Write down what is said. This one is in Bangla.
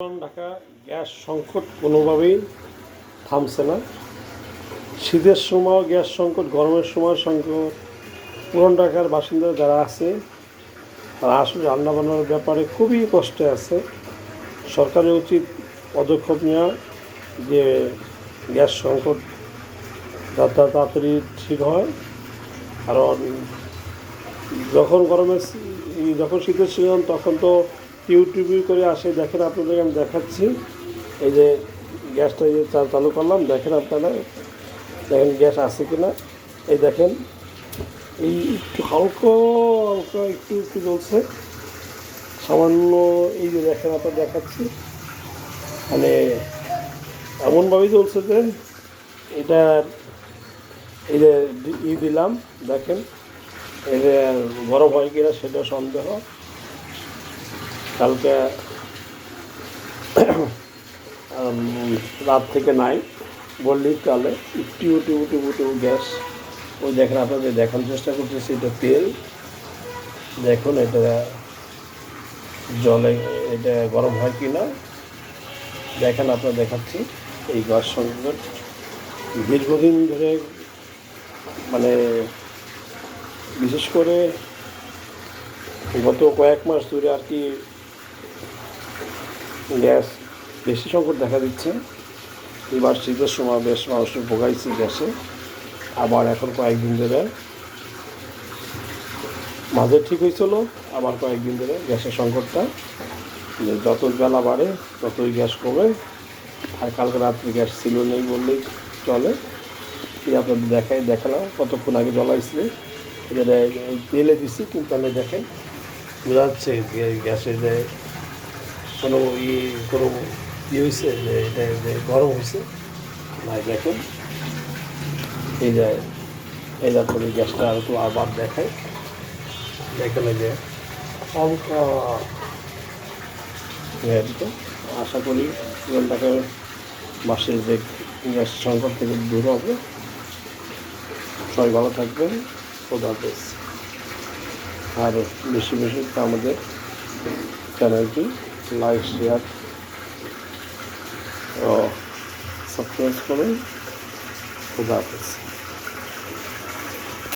ঢাকা গ্যাস সংকট কোনোভাবেই থামছে না। শীতের সময় গ্যাস সংকট, গরমের সময় সংকট। পুরন ঢাকার বাসিন্দা যারা আছে, তারা আসলে রান্নাবান্নার ব্যাপারে খুবই কষ্টে আছে। সরকারের উচিত পদক্ষেপ নেওয়া যে গ্যাস সংকট যাতে তাড়াতাড়ি ঠিক হয়। কারণ যখন গরমের যখন শীতের সিজন, তখন তো ইউটিউবে করে আসে, দেখেন আপনাদেরকে আমি দেখাচ্ছি। এই যে গ্যাসটা যে চালু করলাম, দেখেন আপনারা, দেখেন গ্যাস আছে কি না এই দেখেন, এই একটু হালকা হালকা একটু একটু জ্বলছে। সামান্য এই যে দেখেন আপনার দেখাচ্ছি। মানে এমনভাবেই চলছে যে এটার এই যে ই দিলাম, দেখেন। এই যে গরম হয় কিনা সেটা সন্দেহ। কালকে রাত থেকে নাই বললেই কালে, টিউ টিউ টিউ টিউ, গ্যাস। ওই দেখেন আপনাদের দেখানোর চেষ্টা করতেছি, এটা তেল। দেখুন, এটা জলে, এটা গরম হয় কি না দেখেন, আপনার দেখাচ্ছি, এই গ্যাস সংকট দীর্ঘদিন ধরে মানে বিশেষ করে গত কয়েক মাস ধরে আর কি গ্যাস বেশি সংকট দেখা দিচ্ছে। এবার শীতের সময় বেশ মানুষের ভোগাইছে গ্যাসে। আবার এখন কয়েকদিন ধরে মাঝে ঠিক হয়েছিল, আবার কয়েকদিন ধরে গ্যাসের সংকটটা। যত বেলা বাড়ে, ততই গ্যাস কমে। আর কালকে রাত্রে গ্যাস ছিল নেই বললেই চলে। এই আপনাদের দেখাই, দেখালাম কতক্ষণ আগে জ্বলাইছিলে এটা তেলে দিছি, কিন্তু তাহলে দেখেন বোঝা যাচ্ছে গ্যাসে যে কোনো ইয়ে কোনো ইয়ে হয়েছে যে এটা যে গরম হয়েছে না দেখেন এই যে, এই তারপরে গ্যাসটা আর একটু আবার দেখায় দেখেন যে হালকা আশা করি পুরান মাসের যে গ্যাস সংকট থেকে দূর হবে। সবাই ভালো থাকবেন। খোদা হাফেজ। আর বেশি বেশি আমাদের চ্যানেলটি লাইক শেয়ার ও সাবস্ক্রাইব করুন। খোদা হাফেজ।